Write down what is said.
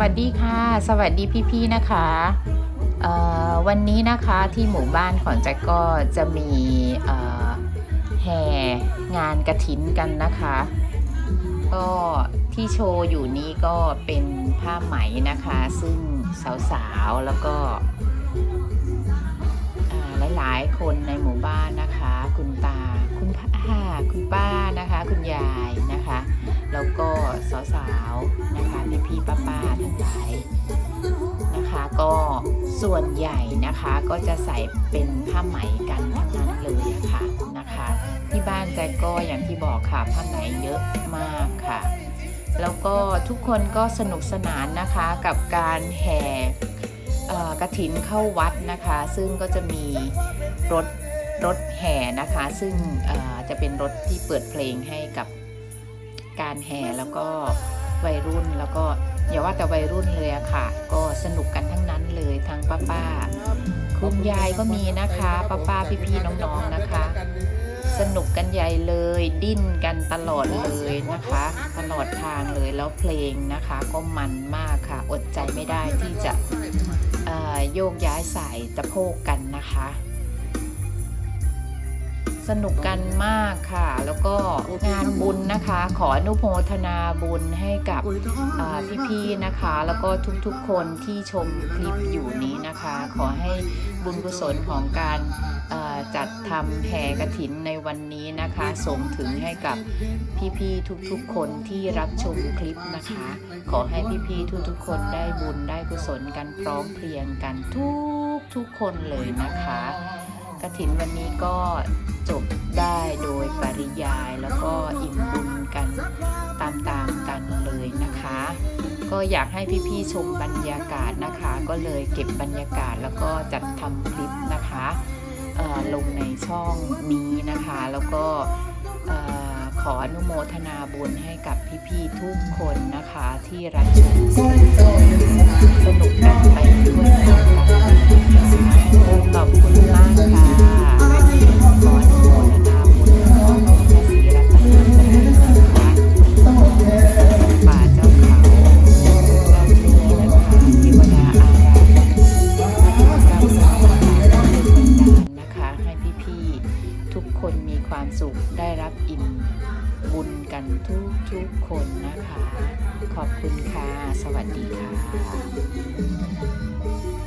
วัสดีค่ะ สวัสดีพี่ๆนะคะวันนี้นะคะที่หมู่บ้านของแจ็คก็จะมีแห่งานกระถินกันนะคะ ก็ที่โชว์อยู่นี้ก็เป็นผ้าไหมนะคะ ซึ่งสาวๆแล้วก็หลายๆคนในหมู่บ้านนะคะ คุณตาคุณป้าคุณป้านะคะ คุณยา สาวๆนะคะพี่ๆป้าๆทั้งหลายนะคะก็ส่วนใหญ่นะคะก็จะใส่เป็นผ้าไหมกันทั้งนั้นเลยะค่ะนะคะ ที่บ้านแจ็คก็อย่างที่บอกค่ะผ้าไหมเยอะมากค่ะ แล้วก็ทุกคนก็สนุกสนานนะคะกับการแห่กระถินเข้าวัดนะคะ ซึ่งก็จะมีรถรถแห่นะคะ ซึ่งจะเป็นรถที่เปิดเพลงให้กับ การแห่แล้วก็วัยรุ่นแล้วก็อย่าว่าแต่วัยรุ่นเลยอะค่ะ ก็สนุกกันทั้งนั้นเลยทั้งป้าป้าๆคุณยายก็มีนะคะป้าป้าๆพี่ๆน้องๆนะคะ สนุกกันใหญ่เลยดิ้นกันตลอดเลยนะคะ ตลอดทางเลยแล้วเพลงนะคะ ก็มันมากค่ะ อดใจไม่ได้ที่จะโยกย้ายสายตะโพกกันนะคะ สนุกกันมากค่ะ แล้วก็งานบุญนะคะ ขออนุโมทนาบุญให้กับอ่าพี่ๆนะคะ แล้วก็ทุกๆคนที่ชมคลิปอยู่นี้นะคะ ขอให้บุญกุศลของการเอ่อจัดทำแห่กระถินในวันนี้นะคะส่งถึงให้กับพี่ๆทุกๆคนที่รับชมคลิปนะคะ ขอให้พี่ๆทุกๆคนได้บุญได้กุศลกันพร้อมเพรียงกันทุกทุกๆคนเลยนะคะ กระถินวันนี้ก็จบได้โดยปริยายแล้วก็อิ่มบุญกันตามๆกันเลยนะคะ ก็อยากให้พี่ๆชมบรรยากาศนะคะ ก็เลยเก็บบรรยากาศแล้วก็จัดทำคลิปนะคะเออลงในช่องนี้นะคะ แล้วก็ขออนุโมทนาบุญให้กับพี่ๆทุกคนนะคะที่รับชม ที่ทุกคนมีความสุขได้รับอิ่มบุญกันทุกทุกคนนะคะ ขอบคุณค่ะ สวัสดีค่ะ